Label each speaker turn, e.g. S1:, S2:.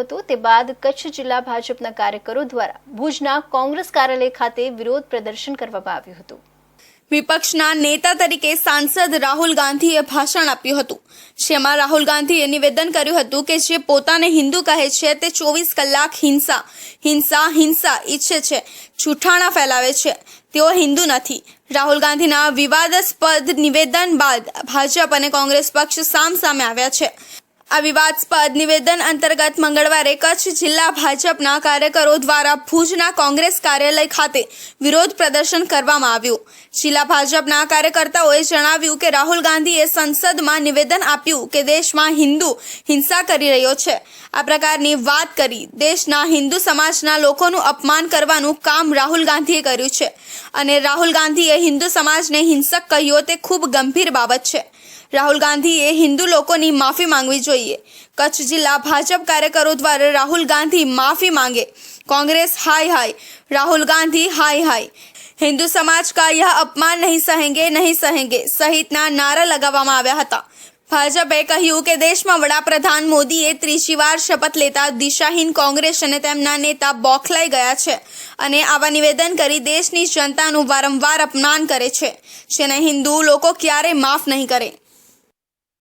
S1: હતું. તે બાદ કચ્છ જિલ્લા ભાજપના કાર્યકરો દ્વારા ભુજના કોંગ્રેસ કાર્યાલય ખાતે વિરોધ પ્રદર્શન કરવામાં આવ્યું હતું.
S2: વિપક્ષના નેતા તરીકે સાંસદ રાહુલ ગાંધીએ ભાષણ આપ્યું હતું. જેમાં રાહુલ ગાંધીએ નિવેદન કર્યું હતું કે જે પોતાને હિન્દુ કહે છે તે ચોવીસ કલાક હિંસા હિંસા હિંસા ઈચ્છે છે જૂઠાણા ફેલાવે છે. તેઓ હિન્દુ નથી. રાહુલ ગાંધીના વિવાદાસ્પદ નિવેદન બાદ ભાજપ અને કોંગ્રેસ પક્ષ સામ સામે આવ્યા છે. આ વિવાદસ્પદ નિવેદન અંતર્ગત મંગળવારે કચ્છ જિલ્લા ભાજપના કાર્યકરો દ્વારા ભુજના કોંગ્રેસ કાર્યાલય ખાતે વિરોધ પ્રદર્શન કરવામાં આવ્યું. જિલ્લા ભાજપના કાર્યકર્તાઓએ જણાવ્યું કે રાહુલ ગાંધીએ સંસદમાં નિવેદન આપ્યું કે દેશમાં હિન્દુ હિંસા કરી રહ્યો છે. આ પ્રકારની વાત કરી દેશના હિન્દુ સમાજના લોકોનું અપમાન કરવાનું કામ રાહુલ ગાંધીએ કર્યું છે. અને રાહુલ ગાંધીએ હિન્દુ સમાજને હિંસક કહ્યો તે ખૂબ ગંભીર બાબત છે. રાહુલ ગાંધીએ હિન્દુ લોકોની માફી માંગવી જોઈએ. કચ્છ જિલ્લા ભાજપ કાર્યકરો દ્વારા રાહુલ ગાંધી માફી માંગે. કોંગ્રેસ હાય હાય. રાહુલ ગાંધી હાય હાય. હિન્દુ સમાજ કા યહ અપમાન નહીં સહેંગે નહીં સહેંગે. સહિતના નારા લગાવવામાં આવ્યા હતા. ભાજપે કહ્યું કે દેશમાં વડાપ્રધાન મોદીએ ત્રીજી વાર શપથ લેતા દિશાહીન કોંગ્રેસ અને તેમના નેતા બોખલાઈ ગયા છે અને આવા નિવેદન કરી દેશની જનતાનું વારંવાર અપમાન કરે છે. જેને હિન્દુ લોકો ક્યારેય માફ નહીં કરે.